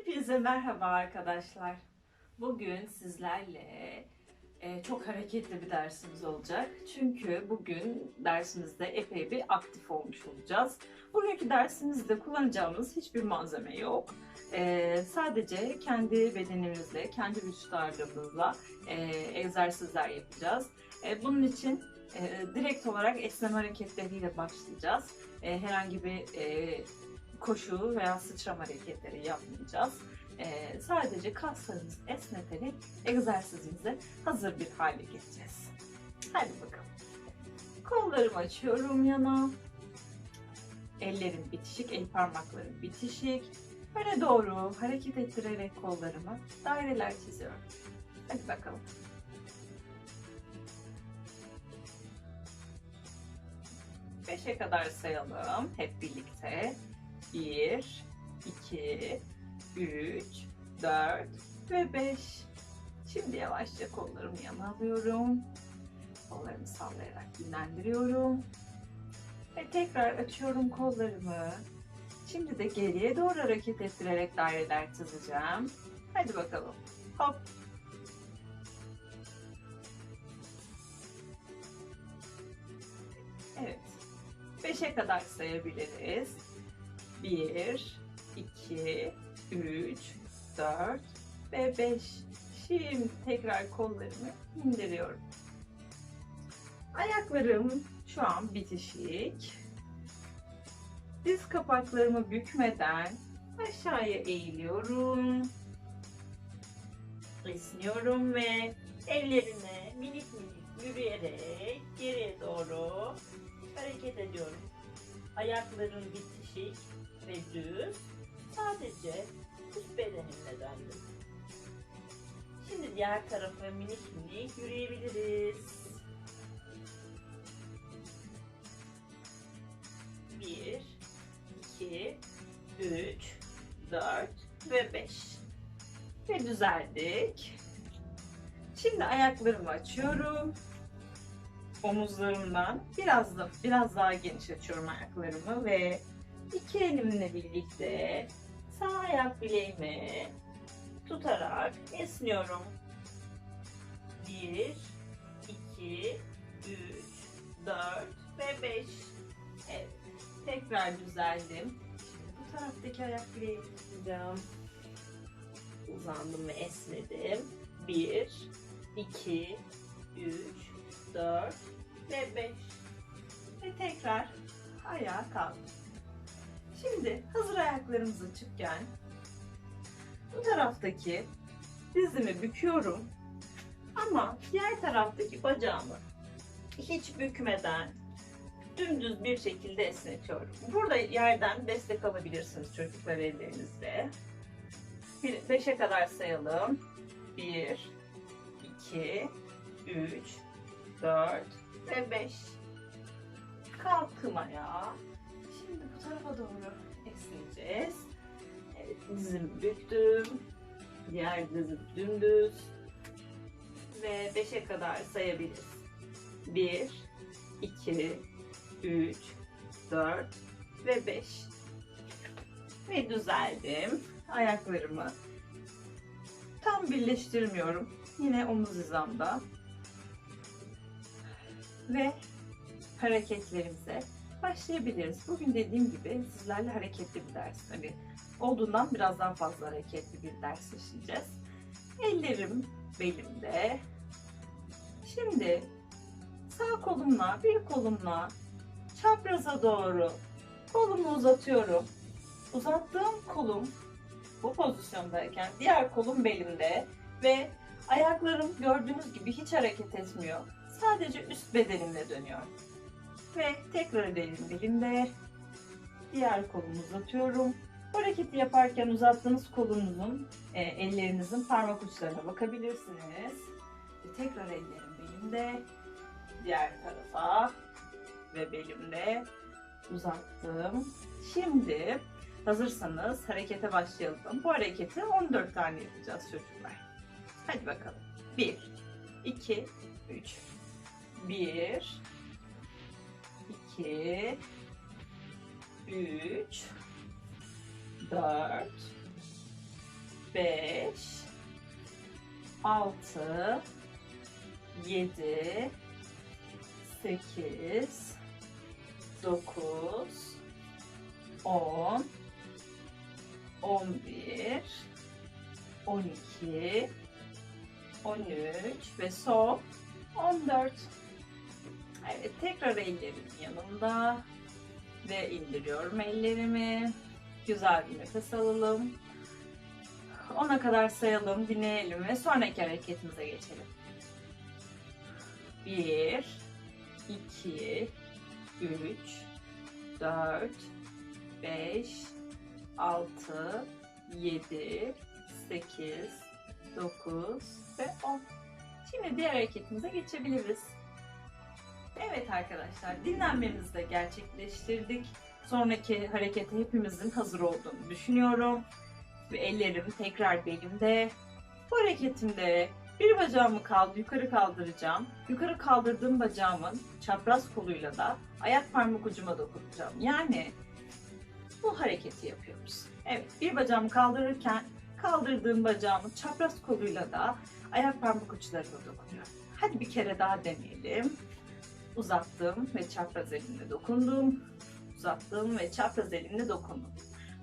Hepinize merhaba arkadaşlar. Bugün sizlerle e, çok hareketli bir dersimiz olacak. Çünkü bugün dersimizde epey bir aktif olmuş olacağız. Bugünkü dersimizde kullanacağımız hiçbir malzeme yok. E, sadece kendi bedenimizle, kendi vücut ağırlığımızla e, egzersizler yapacağız. E, bunun için e, direkt olarak esneme hareketleriyle başlayacağız. E, herhangi bir e, koşu veya sıçrama hareketleri yapmayacağız. Ee, sadece kaslarımızı esneterek egzersizimize hazır bir hale getireceğiz. Hadi bakalım. Kollarımı açıyorum yana. Ellerim bitişik, el parmaklarım bitişik. Öne doğru hareket ettirerek kollarımı daireler çiziyorum. Hadi bakalım. Beşe kadar sayalım hep birlikte. 1, 2, 3, 4 ve 5. Şimdi yavaşça kollarımı yana alıyorum. Kollarımı sallayarak dinlendiriyorum. Ve tekrar açıyorum kollarımı. Şimdi de geriye doğru hareket ettirerek daireler çizeceğim. Hadi bakalım. Hop. Evet. 5'e kadar sayabiliriz. 1, 2, 3, 4 ve 5. Şimdi tekrar kollarımı indiriyorum. Ayaklarım şu an bitişik. Diz kapaklarımı bükmeden aşağıya eğiliyorum. Esniyorum ve ellerime minik minik yürüyerek geriye doğru hareket ediyorum. Ayaklarım bitişik ve düz. Sadece üst bedenimle döndüm. Şimdi diğer tarafa minik minik yürüyebiliriz. Bir, iki, üç, dört ve beş. Ve düzeldik. Şimdi ayaklarımı açıyorum. Omuzlarımdan biraz da biraz daha geniş açıyorum ayaklarımı ve iki elimle birlikte sağ ayak bileğimi tutarak esniyorum. Bir, iki, üç, dört ve beş. Evet. Tekrar düzeldim. Şimdi bu taraftaki ayak bileğimi tutacağım. Uzandım ve esnedim. Bir, iki, üç, dört ve beş. Ve tekrar ayağa kalktım. Şimdi hazır ayaklarımız açıkken bu taraftaki dizimi büküyorum ama diğer taraftaki bacağımı hiç bükmeden dümdüz bir şekilde esnetiyorum. Burada yerden destek alabilirsiniz çocuklar ellerinizle. Bir, beşe kadar sayalım. Bir, iki, üç, dört ve beş. Kalktım ayağa. Şimdi bu tarafa doğru esneyeceğiz. Evet, dizimi büktüm. Diğer dizim dümdüz. Ve 5'e kadar sayabiliriz. 1, 2, 3, 4 ve 5. Ve düzeldim. Ayaklarımı tam birleştirmiyorum. Yine omuz hizamda. Ve hareketlerimize başlayabiliriz. Bugün dediğim gibi sizlerle hareketli bir ders. Tabii olduğundan biraz daha fazla hareketli bir ders işleyeceğiz. Ellerim belimde. Şimdi sağ kolumla bir kolumla çapraza doğru kolumu uzatıyorum. Uzattığım kolum bu pozisyondayken diğer kolum belimde ve ayaklarım gördüğünüz gibi hiç hareket etmiyor. Sadece üst bedenimle dönüyor. Ve tekrar edelim elimde. Diğer kolumu uzatıyorum. Bu hareketi yaparken uzattığınız kolunuzun, e, ellerinizin parmak uçlarına bakabilirsiniz. Ve tekrar ellerim belimde. Diğer tarafa ve belimde uzattım. Şimdi hazırsanız harekete başlayalım. Bu hareketi 14 tane yapacağız çocuklar. Hadi bakalım. 1, 2, 3. 1, 2 3 4 5 6 7 8 9 10 11 12 13 ve son 14 Evet tekrar ellerim yanımda ve indiriyorum ellerimi. Güzel bir nefes alalım. 10'a kadar sayalım dinleyelim ve sonraki hareketimize geçelim. 1 2 3 4 5 6 7 8 9 ve 10 Şimdi diğer hareketimize geçebiliriz. Evet arkadaşlar dinlenmemizi de gerçekleştirdik. Sonraki harekete hepimizin hazır olduğunu düşünüyorum. Ellerim tekrar belimde. Bu hareketimde bir bacağımı kaldı, yukarı kaldıracağım. Yukarı kaldırdığım bacağımın çapraz koluyla da ayak parmak ucuma dokunacağım. Yani bu hareketi yapıyoruz. Evet bir bacağımı kaldırırken kaldırdığım bacağımın çapraz koluyla da ayak parmak uçlarına dokunuyorum. Hadi bir kere daha deneyelim. Uzattım ve çapraz elimle dokundum. Uzattım ve çapraz elimle dokundum.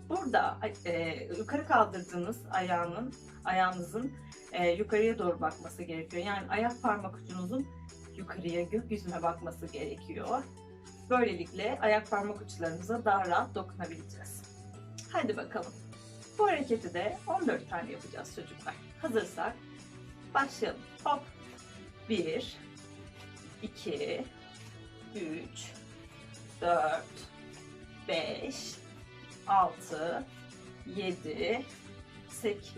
Burada e, yukarı kaldırdığınız ayağının, ayağınızın e, yukarıya doğru bakması gerekiyor. Yani ayak parmak ucunuzun yukarıya gökyüzüne bakması gerekiyor. Böylelikle ayak parmak uçlarımıza daha rahat dokunabileceğiz. Hadi bakalım. Bu hareketi de 14 tane yapacağız çocuklar. Hazırsak başlayalım. Hop. 1 2 3 4 5 6 7 8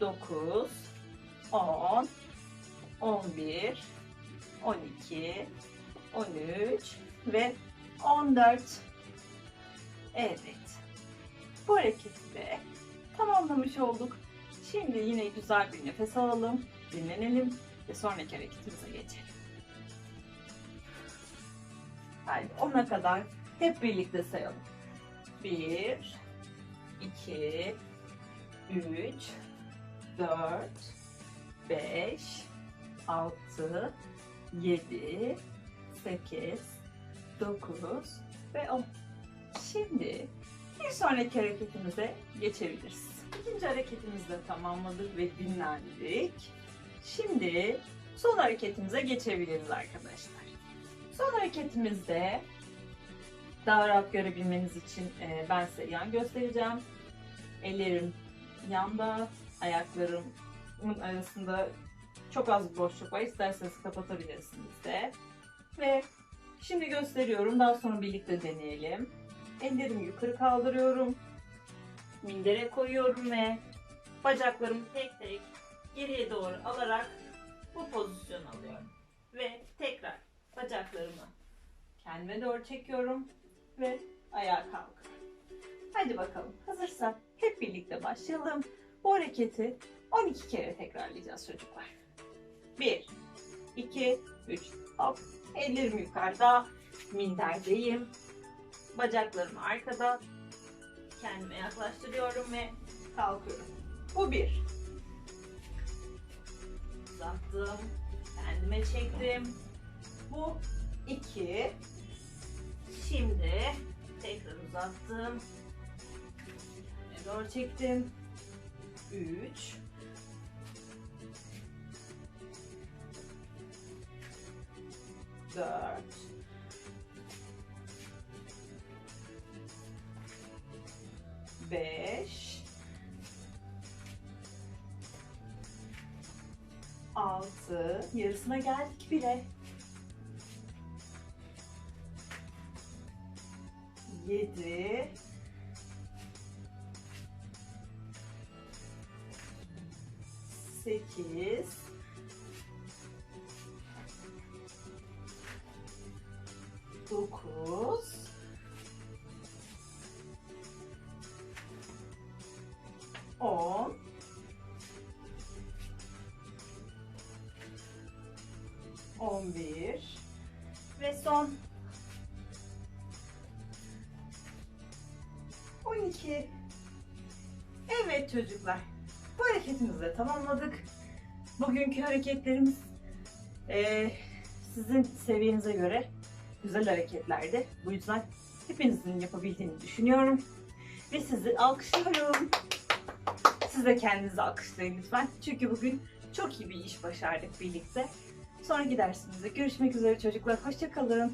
9 10 11 12 13 ve 14 Evet. Bu hareketi de tamamlamış olduk. Şimdi yine güzel bir nefes alalım, dinlenelim ve sonraki hareketimize geçelim. Haydi ona kadar hep birlikte sayalım. 1 2 3 4 5 6 7 8 9 ve 10. Şimdi bir sonraki hareketimize geçebiliriz. İkinci hareketimizi de tamamladık ve dinlendik. Şimdi son hareketimize geçebiliriz arkadaşlar. Son hareketimizde daha rahat görebilmeniz için e, ben size yan göstereceğim. Ellerim yanda, ayaklarımın arasında çok az bir boşluk var. İsterseniz kapatabilirsiniz de. Ve şimdi gösteriyorum. Daha sonra birlikte deneyelim. Ellerimi yukarı kaldırıyorum. Mindere koyuyorum ve bacaklarımı tek tek geriye doğru alarak bu pozisyon alıyorum. Ve tekrar bacaklarımı kendime doğru çekiyorum ve ayağa kalkıyorum. Hadi bakalım. Hazırsak hep birlikte başlayalım. Bu hareketi 12 kere tekrarlayacağız çocuklar. 1 2 3 hop. Ellerim yukarıda. Minderdeyim. Bacaklarımı arkada kendime yaklaştırıyorum ve kalkıyorum. Bu bir. Uzattım. Kendime çektim. Bu iki. Şimdi tekrar uzattım. Doğru çektim. Üç. Dört. beş, altı, yarısına geldik bile. 8 9 10 11 ve son. 12 Evet çocuklar hareketimizi de tamamladık. Bugünkü hareketlerimiz eee, sizin seviyenize göre güzel hareketlerdi. Bu yüzden hepinizin yapabildiğini düşünüyorum. Ve sizi alkışlıyorum. Siz de kendinizi alkışlayın lütfen. Çünkü bugün çok iyi bir iş başardık birlikte. Sonraki dersimizde görüşmek üzere çocuklar. Hoşçakalın.